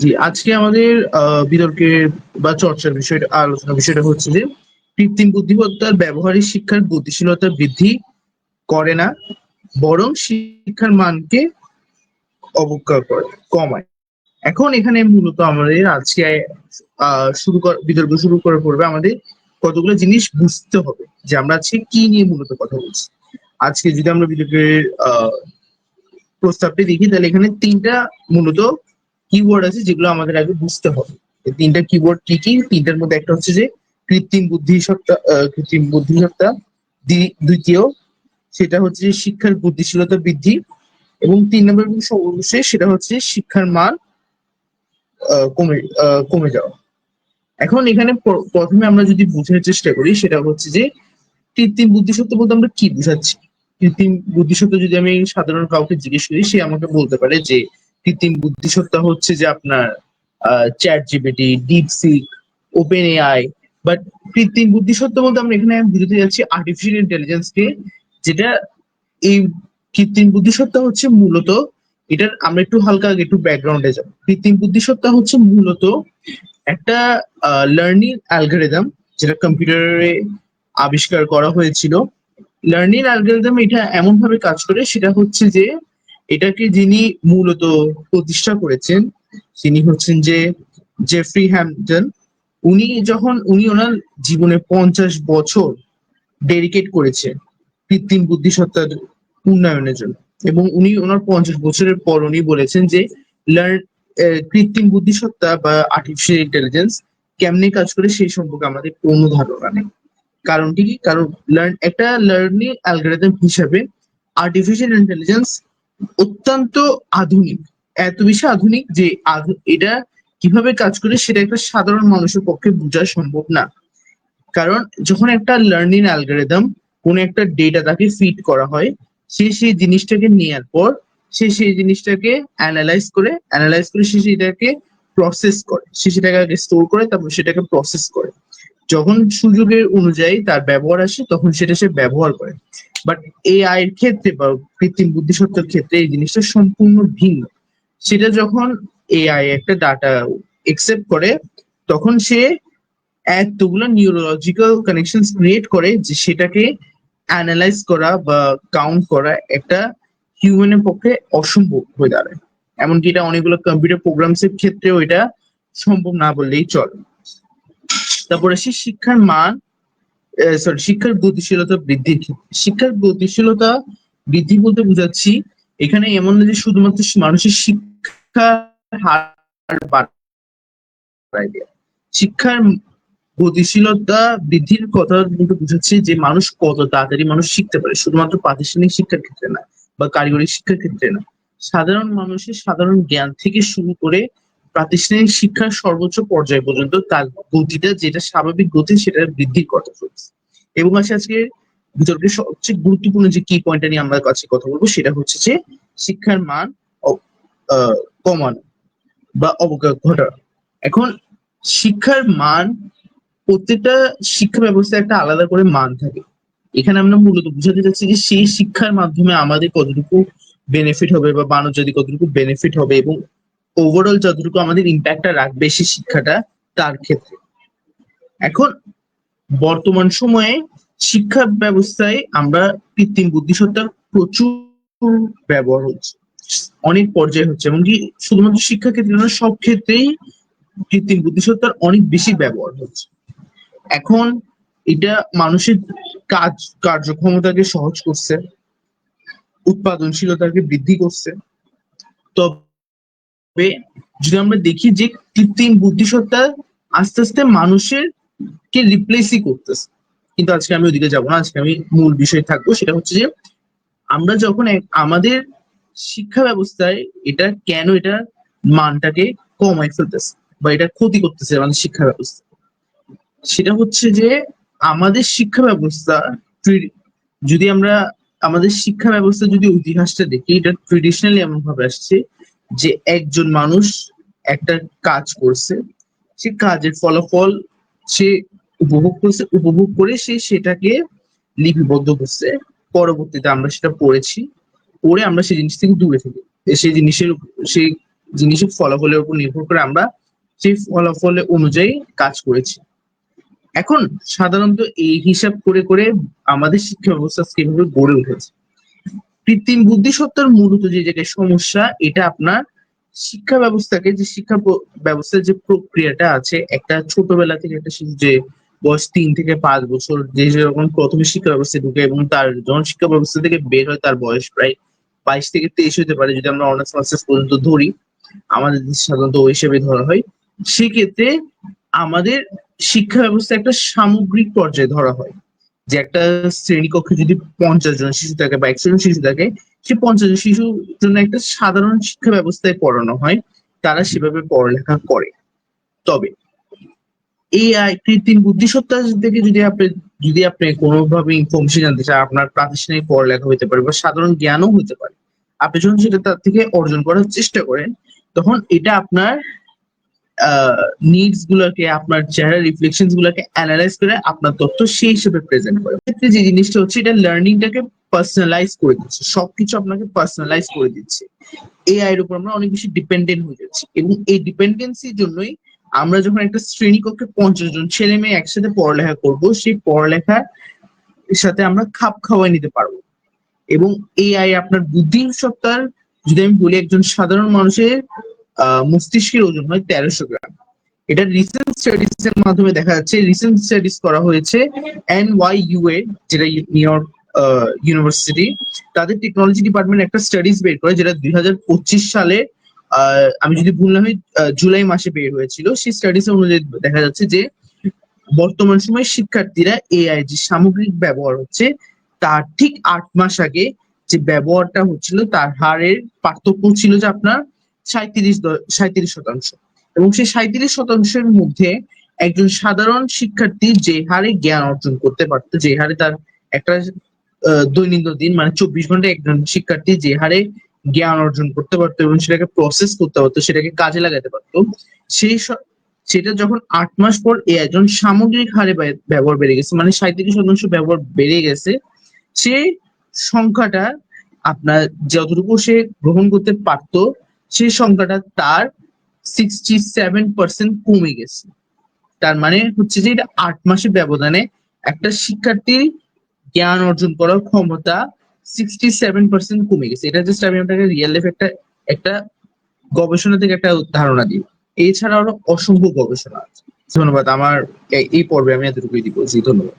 জি, আজকে আমাদের বিতর্কের বা চর্চার বিষয়টা আলোচনা বিষয়টা হচ্ছে যে, কৃত্রিম বুদ্ধিমত্তার ব্যবহারিক শিক্ষার গতিশীলতা বৃদ্ধি করে না, বরং শিক্ষার মানকে অবজ্ঞা করে, কমায়। এখন এখানে মূলত আমাদের আজকে শুরু বিতর্ক শুরু করার পড়বে আমাদের কতগুলো জিনিস বুঝতে হবে, যে আমরা আজকে কি নিয়ে মূলত কথা বলছি। আজকে যদি আমরা বিতর্কের আহ প্রস্তাবটি দেখি, তাহলে এখানে তিনটা মূলত কিওয়ার্ড আছে যেগুলো আমাদের আগে বুঝতে হবে। তিনটা কিওয়ার্ড কি কি? তিনটার মধ্যে একটা হচ্ছে যে কৃত্রিম বুদ্ধিসত্তা কৃত্রিম বুদ্ধিসত্তা দ্বি- দ্বিতীয় সেটা হচ্ছে যে শিক্ষার বুদ্ধিশীলতা বৃদ্ধি। এবং তিন নম্বর এবং সর্বশেষ সেটা হচ্ছে শিক্ষার মান কমে কমে যাওয়া। এখন এখানে প্রথমে আমরা যদি বোঝার চেষ্টা করি, সেটা হচ্ছে যে কৃত্রিম বুদ্ধিসত্তা বলতে আমরা কি বুঝাচ্ছি? কৃত্রিম বুদ্ধিসত্তা যদি আমি সাধারণ কাউকে জিজ্ঞেস করি, সে আমাকে বলতে পারে যে কৃত্রিম বুদ্ধিসত্তা হচ্ছে যে আপনার chat GPT DeepSeek open AI but কৃত্রিম বুদ্ধিসত্তা বলতে আমরা এখানে বুঝতে যাচ্ছি আর্টিফিশিয়াল ইন্টেলিজেন্স কে, যেটা এই কৃত্রিম বুদ্ধিসত্তা হচ্ছে মূলত, এটার আমরা একটু হালকা আগে একটু ব্যাকগ্রাউন্ডে যাব। কৃত্রিম বুদ্ধিসত্তা হচ্ছে মূলত একটা লার্নিং অ্যালগোরিদম যেটা কম্পিউটারে আবিষ্কার করা হয়েছিল। লার্নিং অ্যালগোরিদম এটা এমন ভাবে কাজ করে, সেটা হচ্ছে যে এটাকে যিনি মূলত প্রতিষ্ঠা করেছেন, তিনি হচ্ছেন যে জেফ্রি হ্যাম্পটন উনি যখন, উনি ওনার জীবনে পঞ্চাশ বছর ডেডিকেট করেছে কৃত্রিম বুদ্ধিসত্তার উন্নয়নের জন্য। এবং উনি ওনার পঞ্চাশ বছরের পর উনি বলেছেন যে লার্ন কৃত্রিম বুদ্ধিসত্তা বা আর্টিফিশিয়াল ইন্টেলিজেন্স কেমনে কাজ করে সেই সম্পর্কে আমাদের কোনো ধারণা নেই। কারণটি কি? কারণ লার্ন একটা লার্নিং অ্যালগোরিদম হিসাবে আর্টিফিশিয়াল ইন্টেলিজেন্স অত্যন্ত আধুনিক, এত বেশি আধুনিক যে এটা কীভাবে কাজ করে সেটা একটা সাধারণ মানুষের পক্ষে বোঝা সম্ভব না। কারণ যখন একটা লার্নিং অ্যালগোরিদম কোন একটা ডেটা তাকে ফিট করা হয়, সে সেই জিনিসটাকে নেওয়ার পর সে সেই জিনিসটাকে অ্যানালাইজ করে অ্যানালাইজ করে সে সেটাকে প্রসেস করে, সে সেটাকে আগে স্টোর করে, তারপর সেটাকে প্রসেস করে। যখন সুযোগের অনুযায়ী তার ব্যবহার আসে, তখন সেটা সে ব্যবহার করে। বাট এআই এর ক্ষেত্রে বা কৃত্রিম বুদ্ধিসত্তার ক্ষেত্রে এই জিনিসটা সম্পূর্ণ ভিন্ন। সেটা যখন এআই একটা ডাটা একসেপ্ট করে, তখন সে এতগুলো নিউরোলজিক্যাল কানেকশন ক্রিয়েট করে যে সেটাকে অ্যানালাইজ করা বা কাউন্ট করা একটা হিউম্যানের পক্ষে অসম্ভব হয়ে দাঁড়ায়। এমনকি এটা অনেকগুলো কম্পিউটার প্রোগ্রামস এর ক্ষেত্রেও এটা সম্ভব না বললেই চলে। তারপরে আসি শিক্ষার মান সরি শিক্ষার গতিশীলতা ক্ষেত্রে শিক্ষার গতিশীলতা বৃদ্ধি বলতে বোঝাচ্ছি, এখানে এমন না যে শুধুমাত্র মানুষের শিক্ষার হার। শিক্ষার গতিশীলতা বৃদ্ধির কথা কিন্তু বুঝাচ্ছে যে মানুষ কত তাড়াতাড়ি মানুষ শিখতে পারে, শুধুমাত্র প্রাতিষ্ঠানিক শিক্ষার ক্ষেত্রে না বা কারিগরি শিক্ষার ক্ষেত্রে না সাধারণ মানুষের সাধারণ জ্ঞান থেকে শুরু করে প্রাতিষ্ঠানিক শিক্ষার সর্বোচ্চ পর্যায় পর্যন্ত তার গতিটা, যেটা স্বাভাবিক গতি, সেটা বৃদ্ধির কথা চলছে। এবং আছে আজকে বিতর্কের সবচেয়ে গুরুত্বপূর্ণ যে কি পয়েন্টটা নিয়ে আমরা কাছে কথা বলব, সেটা হচ্ছে যে শিক্ষার মান কমানো বা অবজ্ঞা ঘটানো। এখন শিক্ষার মান, প্রত্যেকটা শিক্ষা ব্যবস্থায় একটা আলাদা করে মান থাকে। এখানে আমরা মূলত বুঝাতে চাচ্ছি যে সেই শিক্ষার মাধ্যমে আমাদের কতটুকু বেনিফিট হবে বা মানব জাতি কতটুকু বেনিফিট হবে এবং ওভারঅল যতটুকু আমাদের ইম্প্যাক্টটা রাখবে সেই শিক্ষাটা তার ক্ষেত্রে। এখন বর্তমান সময়ে শিক্ষা ব্যবস্থায় আমরা কৃত্রিম বুদ্ধিসত্তার প্রচুর ব্যবহার হচ্ছে। অনেক পর্যায়ে হচ্ছে, এমনকি শুধুমাত্র শিক্ষা ক্ষেত্রে না সব ক্ষেত্রেই কৃত্রিম বুদ্ধিসত্তার অনেক বেশি ব্যবহার হচ্ছে। এখন এটা মানুষের কাজ, কার্যক্ষমতাকে সহজ করছে, উৎপাদনশীলতাকে বৃদ্ধি করছে। তবে যদি আমরা দেখি যে কৃত্রিম বুদ্ধিসত্তা আস্তে আস্তে মানুষের কে রিপ্লেসই করতেছে। কিন্তু আজকে আমি ওদিকে যাব না, আজকে আমি মূল বিষয় থাকব, সেটা হচ্ছে যে আমরা যখন আমাদের শিক্ষা ব্যবস্থায় এটা কেন এটা মানটাকে কমাই ফেলতেছে বা এটা ক্ষতি করতেছে আমাদের শিক্ষা ব্যবস্থা। সেটা হচ্ছে যে আমাদের শিক্ষা ব্যবস্থা যদি আমরা, আমাদের শিক্ষা ব্যবস্থা যদি ইতিহাসটা দেখি, এটা ট্রেডিশনালি এমন ভাবে আসছে যে একজন মানুষ একটা কাজ করছে, সে কাজের ফলাফল সে উপভোগ করছে, উপভোগ করে সে সেটাকে লিপিবদ্ধ করছে। পরবর্তীতে আমরা সেটা পড়েছি, পড়ে আমরা সেই জিনিস থেকে দূরে থাকি। সেই জিনিসের সেই জিনিসের ফলাফলের উপর নির্ভর করে আমরা সেই ফলাফলের অনুযায়ী কাজ করেছি। এখন সাধারণত এই হিসাব করে করে আমাদের শিক্ষা ব্যবস্থা কীভাবে গড়ে উঠেছে? কৃত্রিম বুদ্ধিসত্তার মূলত যে জায়গায় সমস্যা, এটা আপনার শিক্ষা ব্যবস্থাকে যে শিক্ষা ব্যবস্থার যে প্রক্রিয়াটা আছে, একটা ছোটবেলা থেকে একটা শিশু যে বয়স তিন থেকে পাঁচ বছর, যে যেরকম প্রথমে শিক্ষা ব্যবস্থায় ঢুকে এবং তার যখন শিক্ষা ব্যবস্থা থেকে বের হয়, তার বয়স প্রায় বাইশ থেকে তেইশ হতে পারে, যদি আমরা অনার্স, মাস্টার্স পর্যন্ত ধরি, আমাদের সাধারণত ওই হিসেবে ধরা হয়, সেক্ষেত্রে আমাদের শিক্ষা ব্যবস্থা একটা সামগ্রিক পর্যায়ে ধরা হয়। যে একটা শ্রেণীকক্ষে যদি পঞ্চাশ জন শিশু থাকে বা একশো জন শিশু থাকে সে পঞ্চাশ জন শিশুর জন্য একটা সাধারণ শিক্ষা ব্যবস্থায় পড়ানো হয়, তারা সেভাবে পড়ালেখা করে। তবে এআই কৃত্রিম বুদ্ধিসত্তা থেকে যদি আপনি যদি আপনি কোনোভাবে ইনফরমেশন জানতে চান, আপনার প্রাতিষ্ঠানিক পড়ালেখা হতে পারে বা সাধারণ জ্ঞানও হতে পারে, আপনি যখন সেটা তার থেকে অর্জন করার চেষ্টা করেন, তখন এটা আপনার নিডস গুলোকে, আপনার চেহারা রিফ্লেকশন গুলোকে অ্যানালাইজ করে আপনার তথ্য সেই হিসেবে প্রেজেন্ট করে। ক্ষেত্রে যে জিনিসটা হচ্ছে, এটা লার্নিংটাকে পার্সোনালাইজ করে দিচ্ছে, সবকিছু আপনাকে পার্সোনালাইজ করে দিচ্ছে। এআই এর উপর আমরা অনেক বেশি ডিপেন্ডেন্ট হয়ে যাচ্ছি এবং এই ডিপেন্ডেন্সির জন্যই আমরা যখন একটা শ্রেণীকক্ষে পঞ্চাশ জন ছেলে মেয়ে একসাথে পড়ালেখা করব, সেই পড়ালেখার সাথে আমরা খাপ খাওয়াই নিতে পারব। এবং এআই আপনার বুদ্ধি সত্তার যদি আমি বলি একজন সাধারণ মানুষের মস্তিষ্কের ওজন হয় তেরোশো গ্রাম। এটা রিসেন্ট স্টাডিজ এর মাধ্যমে দেখা যাচ্ছে। রিসেন্ট স্টাডিজ করা হয়েছে এন ওয়াই ইউ এ যেটা নিউ ইয়র্ক ইউনিভার্সিটি তাদের টেকনোলজি ডিপার্টমেন্ট একটা স্টাডিজ বের করে যেটা দুই হাজার পঁচিশ সালে আমি যদি ভুল না আহ, জুলাই মাসে বের হয়েছিল। সেই স্টাডিজ অনুযায়ী দেখা যাচ্ছে যে বর্তমান সময়ে শিক্ষার্থীরা এআই যে সামগ্রিক ব্যবহার হচ্ছে তার ঠিক আট মাস আগে যে ব্যবহারটা হচ্ছিল তার হারের পার্থক্য ছিল যে আপনার সাঁত্রিশ শতাংশ। এবং সেই সাঁত্রিশ শতাংশের মধ্যে একজন সাধারণ শিক্ষার্থী যে হারে জ্ঞান অর্জন করতে পারতো, যে হারে তার একটা দৈনন্দিন দিন মানে চব্বিশ ঘন্টায় একজন শিক্ষার্থী যে হারে জ্ঞান অর্জন করতে পারতো এবং সেটাকে প্রসেস করতে পারতো, সেটাকে কাজে লাগাতে পারতো, সেই স- সেটা যখন আট মাস পর এ একজন সামগ্রিক হারে ব্যবহার বেড়ে গেছে মানে সাঁত্রিশ শতাংশ ব্যবহার বেড়ে গেছে, সেই সংখ্যাটা আপনার যতটুকু সে গ্রহণ করতে পারতো সেই সংখ্যাটা তার সিক্সটি সেভেন পার্সেন্ট কমে গেছে। তার মানে হচ্ছে যে এটা আট মাসের ব্যবধানে একটা শিক্ষার্থীর জ্ঞান অর্জন করার ক্ষমতা সিক্সটি সেভেন পার্সেন্ট কমে গেছে। এটা জাস্ট আমি আপনাকে রিয়েল লাইফ একটা একটা গবেষণা থেকে একটা ধারণা দিই। এছাড়া আরও অসংখ্য গবেষণা আছে। ধন্যবাদ। আমার এই- পর্বে আমি এতটুকুই দিব। জি, ধন্যবাদ।